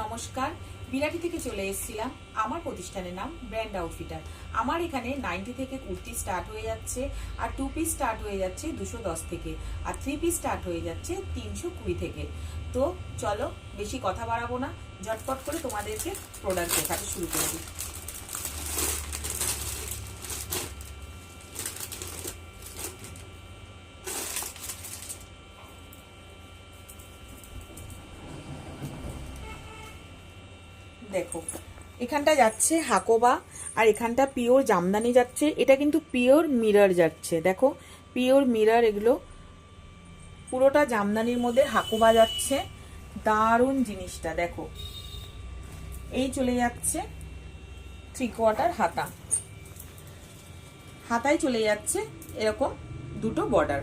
নমস্কার। বিরাটি থেকে চলে এসেছিলাম আমার প্রতিষ্ঠানের নাম ব্র্যান্ড আউটফিটার আমার এখানে নাইনটি থেকে কুর্তি স্টার্ট হয়ে যাচ্ছে আর টু পিস স্টার্ট হয়ে যাচ্ছে দুশো দশ থেকে আর থ্রি পিস স্টার্ট হয়ে যাচ্ছে তিনশো কুড়ি থেকে। তো চলো, বেশি কথা বাড়াবো না, ঝটপট করে তোমাদেরকে প্রোডাক্ট দেখাতে শুরু করে দিই। দেখো। এখানটা যাচ্ছে হাকোবা আর এখানটা পিওর জামদানি যাচ্ছে। এটা কিন্তু পিওর মিরর যাচ্ছে, দেখো। পিওর মিরর এগুলো। পুরোটা জামদানির মধ্যে হাকোবা যাচ্ছে। দারুণ জিনিসটা, দেখো। এই চলে যাচ্ছে থ্রি কোয়ার্টার হাতা। হাতায় চলে যাচ্ছে এরকম দুটো বর্ডার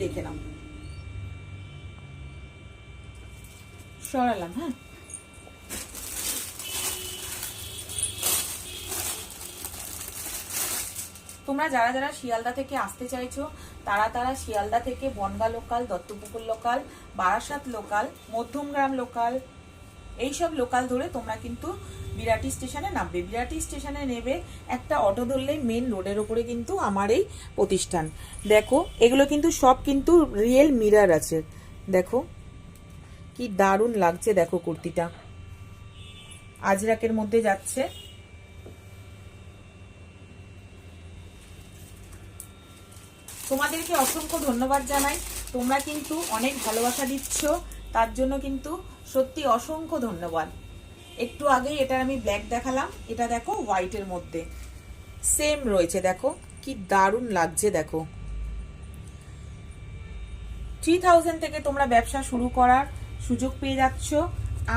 দেখে নাও। সরালাম হ্যাঁ? তোমরা যারা যারা শিয়ালদা থেকে আসতে চাইছো, তারা তারা শিয়ালদা থেকে Bangaon local, Duttapukur local, Barasat local, Madhyamgram local, এইসব লোকাল ধরে তোমরা কিন্তু বিরাটি স্টেশনে নামবে। বিরাটি স্টেশনে নেবে একটা অটো ধরলেই মেন রোডের ওপরে কিন্তু আমার এই প্রতিষ্ঠান। দেখো, এগুলো কিন্তু সব কিন্তু রিয়েল মিরার আছে। দেখো কি দারুণ লাগছে দেখো কুর্তিটা। আজরাকের মধ্যে যাচ্ছে। তোমাদেরকে অসংখ্য ধন্যবাদ জানাই। তোমরা কিন্তু অনেক ভালোবাসা দিচ্ছ, তার জন্য কিন্তু সত্যি অসংখ্য ধন্যবাদ। একটু আগেই এটা আমি ব্ল্যাক দেখালাম, এটা দেখো হোয়াইটের মধ্যে। সেম রয়েছে, দেখো, কি দারুণ লাগছে, দেখো। থ্রি থাউজেন্ড থেকে তোমরা ব্যবসা শুরু করার সুযোগ পেয়ে যাচ্ছ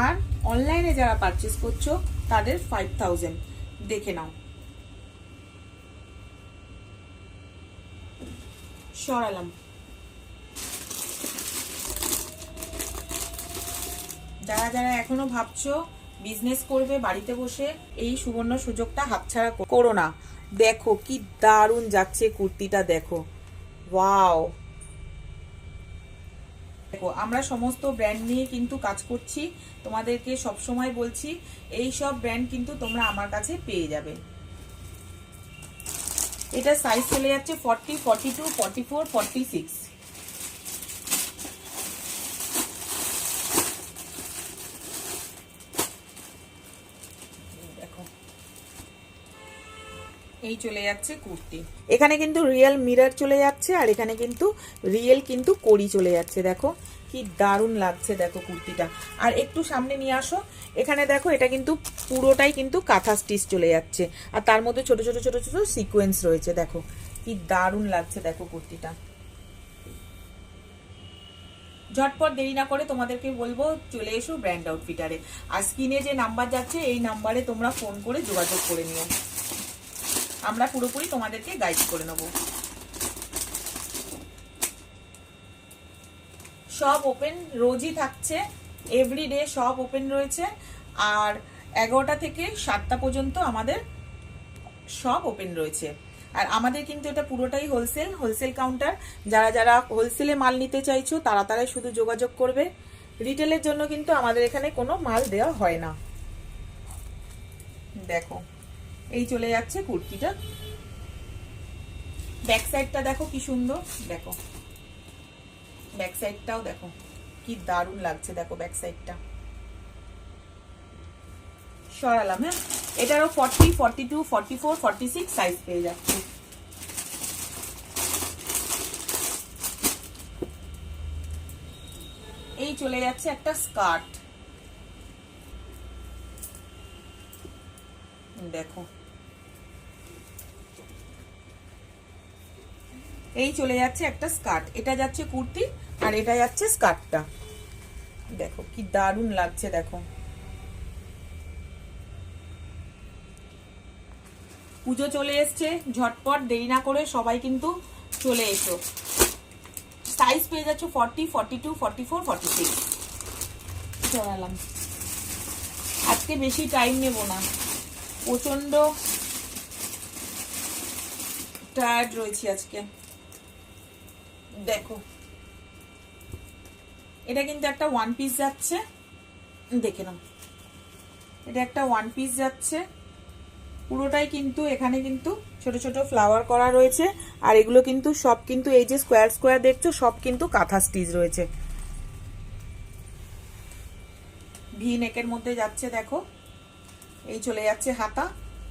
আর অনলাইনে যারা পারচেস করছ, তাদের ফাইভ থাউজেন্ড দেখে নাও। সরালাম। যারা যারা এখনও ভাবছ বিজনেস করবে বাড়িতে বসে, এই সুবর্ণ সুযোগটা হাতছাড়া করো না। দেখো কি দারুণ যাচ্ছে কুর্তিটা, দেখো। ওয়াও দেখো, আমরা সমস্ত ব্র্যান্ড নিয়ে কিন্তু কাজ করছি। তোমাদেরকে সব সময় বলছি, এই সব ব্র্যান্ড কিন্তু তোমরা আমার কাছে পেয়ে যাবে। এটা সাইজ চলে যাচ্ছে forty forty two forty four forty six দেখো এই চলে যাচ্ছে কুর্তি। এখানে কিন্তু রিয়েল মিরর চলে যাচ্ছে আর এখানে কিন্তু রিয়েল কিন্তু কড়ি চলে যাচ্ছে, দেখো। কি দারুণ লাগছে, দেখো কুর্তিটা। আর একটু সামনে নিয়ে আসো। এখানে দেখো, এটা কিন্তু পুরোটাই কিন্তু কাঁথা স্টিচ চলে যাচ্ছে। আর তার মধ্যে ছোট ছোট ছোট ছোট সিকোয়েন্স রয়েছে, দেখো। কি দারুণ লাগছে, দেখো কুর্তিটা। ঝটপট দেরি না করে তোমাদেরকে বলব, চলে এসো ব্র্যান্ড আউটফিটারে। আর স্ক্রিনে যে নাম্বার যাচ্ছে, এই নাম্বারে তোমরা ফোন করে যোগাযোগ করে নিও। আমরা পুরোপুরি তোমাদেরকে গাইড করে নেব। সব ওপেন রোজই থাকছে। এভরিডে সব ওপেন রয়েছে। আর এগারোটা থেকে সাতটা পর্যন্ত আমাদের সব ওপেন রয়েছে। আর আমাদের কিন্তু এটা পুরোটাই হোলসেল হোলসেল কাউন্টার যারা যারা হোলসেলে মাল নিতে চাইছো, তারা তারাই শুধু যোগাযোগ করবে। রিটেলের জন্য কিন্তু আমাদের এখানে কোনো মাল দেওয়া হয় না। দেখো। এই চলে যাচ্ছে কুর্তিটা। ব্যাক সাইডটা দেখো কি সুন্দর, দেখো। ব্যাক সাইডটাও দেখো, কি দারুণ লাগছে দেখো ব্যাক সাইডটা সরালাম হ্যাঁ? এটারও forty forty two forty four forty six size পেয়ে যাচ্ছে। এই চলে যাচ্ছে একটা স্কার্ট দেখো। এই চলে যাচ্ছে একটা স্কার্ট। এটা যাচ্ছে কুর্তি আর এটা যাচ্ছে স্কার্টটা। দেখো, কি দারুণ লাগছে, দেখো। পুজো চলে এসছে, ঝটপট, দেরি না করে সবাই কিন্তু চলে এসো। সাইজ পেয়ে যাচ্ছ forty forty two forty four forty six চড়ালাম আজকে বেশি টাইম নেব না। প্রচণ্ড টায়ার্ড রয়েছি আজকে। দেখো। এটা কিন্তু একটা ওয়ান পিস যাচ্ছে। দেখে নাও। এটা একটা ওয়ান পিস যাচ্ছে। পুরোটাই কিন্তু এখানে কিন্তু ছোট ছোট ফ্লাওয়ার করা রয়েছে। আর এগুলো কিন্তু সব কিন্তু এই যে স্কোয়ার স্কোয়ার দেখছ, সব কিন্তু কাঁথা স্টিচ রয়েছে। ভি নেকের মধ্যে যাচ্ছে, দেখো। এই চলে যাচ্ছে হাতা।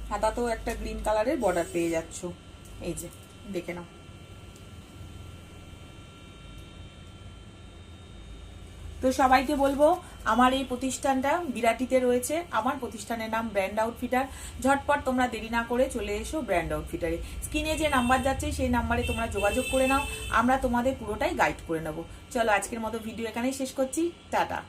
হাতাতেও একটা গ্রিন কালারের বর্ডার পেয়ে যাচ্ছ। এই যে, দেখে নাও। তো সবাইকে বলব, আমার এই প্রতিষ্ঠানটা বিরাটিতে রয়েছে। আমার প্রতিষ্ঠানের নাম ব্র্যান্ড আউটফিটার ঝটপট তোমরা দেরি না করে চলে এসো ব্র্যান্ড আউটফিটারে স্ক্রিনে যে নাম্বার যাচ্ছে, সেই নাম্বারে তোমরা যোগাযোগ করে নাও। আমরা তোমাদের পুরোটাই গাইড করে নেব। চলো আজকের মতো ভিডিও এখানেই শেষ করছি। টাটা।